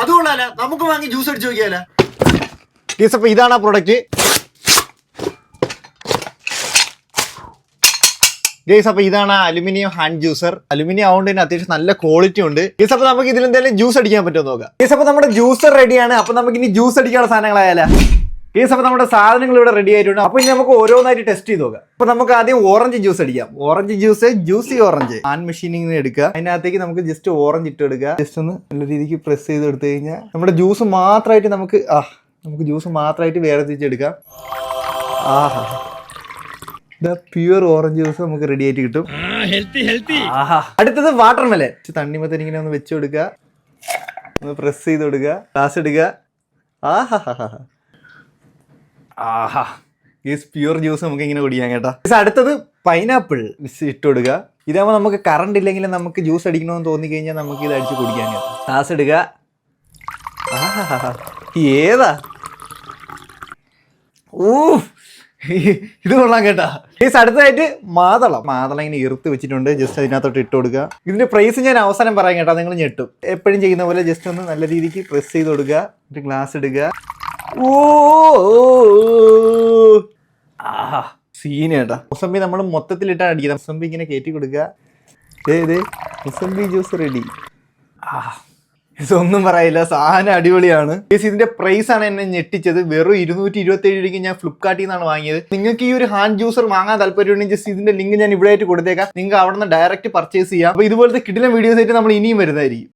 അതുകൊള്ളാല നമുക്ക് വാങ്ങി ജ്യൂസ് അടിച്ചു നോക്കിയാലോ ഗീസ് അപ്പോൾ ഇതാണ് ആ പ്രൊഡക്റ്റ് ഗേസ് അപ്പൊ ഇതാണ് അലുമിനിയം ഹാൻഡ് ജ്യൂസർ അലുമിനിയം ആവുകൊണ്ട് തന്നെ അത്യാവശ്യം നല്ല ക്വാളിറ്റി ഉണ്ട്. ഗേസ് അപ്പൊ നമുക്ക് ഇതിൽ എന്തായാലും ജ്യൂസ് അടിക്കാൻ പറ്റുമോ നോക്കാം. ഗേസ് അപ്പൊ നമ്മുടെ ജ്യൂസർ റെഡിയാണ് അപ്പൊ നമുക്ക് ഇനി ജ്യൂസ് അടിക്കാനുള്ള സാധനങ്ങളായാലോ? ഗേസ് സമയത്ത് നമ്മുടെ സാധനങ്ങൾ ഇവിടെ റെഡി ആയിട്ടുണ്ട്. അപ്പൊ ഇനി നമുക്ക് ഓരോന്നായിട്ട് ടെസ്റ്റ് ചെയ്ത് നോക്കാം. അപ്പൊ നമുക്ക് ആദ്യം ഓറഞ്ച് ജ്യൂസ് അടിക്കാം. Orange juice juicy orange hand മെഷീനിൽ നിന്ന് എടുക്കുക. അതിനകത്തേക്ക് നമുക്ക് ജസ്റ്റ് ഓറഞ്ച് ഇട്ട് എടുക്കുക. ജസ്റ്റ് ഒന്ന് നല്ല രീതിക്ക് പ്രസ് ചെയ്ത് എടുത്തു കഴിഞ്ഞാൽ നമ്മുടെ ജ്യൂസ് മാത്രമായിട്ട് നമുക്ക് ആ നമുക്ക് ജ്യൂസ് മാത്രമായിട്ട് വേർതിരിച്ചെടുക്കാം ആഹാ. ദ പ്യുവർ ഓറഞ്ച് ജ്യൂസ് നമുക്ക് റെഡി ആയിട്ട് കിട്ടും. ആഹാ. അടുത്തത് വാട്ടർ മെലൻ തണ്ണിമത്തൻ ഇങ്ങനെ ഒന്ന് വെച്ചു കൊടുക്കുക. ഒന്ന് പ്രസ് ചെയ്ത് കൊടുക്കുക. ഗ്ലാസ് എടുക്കുക. ആഹാ ആഹാ. ഈസ് പ്യൂർ ജ്യൂസ് നമുക്ക് ഇങ്ങനെ കുടിക്കാം കേട്ടോ. അടുത്തത് പൈനാപ്പിൾ മിസ് ഇട്ട് കൊടുക്കുക. ഇതാകുമ്പോൾ നമുക്ക് കറണ്ട് ഇല്ലെങ്കിൽ നമുക്ക് ജ്യൂസ് അടിക്കണമെന്ന് തോന്നി കഴിഞ്ഞാൽ നമുക്ക് ഇത് അടിച്ച് കുടിക്കാൻ കേട്ടോ. ഗ്ലാസ് ഇടുക. ആഹാ. ഏതാ? ഓ ഇത് കൊള്ളാം കേട്ടാ. ഈ അടുത്തതായിട്ട് മാതളം. മാതളം ഇങ്ങനെ ഇറുത്ത് വെച്ചിട്ടുണ്ട്. ജസ്റ്റ് അതിനകത്തോട്ട് ഇട്ട് കൊടുക്കുക. ഇതിന്റെ പ്രൈസ് ഞാൻ അവസാനം പറയാം കേട്ടോ. നിങ്ങൾ ഞെട്ടും. എപ്പോഴും ചെയ്യുന്ന പോലെ ജസ്റ്റ് ഒന്ന് നല്ല രീതിക്ക് പ്രസ് ചെയ്ത് കൊടുക്കുക. ഒരു ഗ്ലാസ് എടുക്കുക ഓ ആഹാ സീന മുസംബി നമ്മൾ മൊത്തത്തിലിട്ടാണ് അടിക്കുന്നത് മുസംബി ഇങ്ങനെ കയറ്റി കൊടുക്കുക മുസമ്പി ജ്യൂസ് റെഡി ആ ഇതൊന്നും പറയില്ല. സാധനം അടിപൊളിയാണ്. ഇതിന്റെ പ്രൈസ് ആണ് എന്നെ ഞെട്ടിച്ചത്. വെറും ഇരുന്നൂറ്റി ഇരുപത്തി ഏഴ് രൂപയ്ക്ക് ഞാൻ ഫ്ലിപ്കാർട്ടിൽ നിന്നാണ് വാങ്ങിയത്. നിങ്ങൾക്ക് ഈ ഒരു ഹാൻഡ് ജ്യൂസർ വാങ്ങാൻ താല്പര്യമുണ്ടെങ്കിൽ ജസ്റ്റ് ഇതിന്റെ ലിങ്ക് ഞാൻ ഇവിടെ ആയിട്ട് കൊടുത്തേക്കാം. നിങ്ങൾക്ക് അവിടെ നിന്ന് ഡയറക്റ്റ് പർച്ചേസ് ചെയ്യാം. അപ്പോൾ ഇതുപോലത്തെ കിടിലൻ വീഡിയോസ് ആയിട്ട് നമ്മൾ ഇനിയും വരുന്നതായിരിക്കും.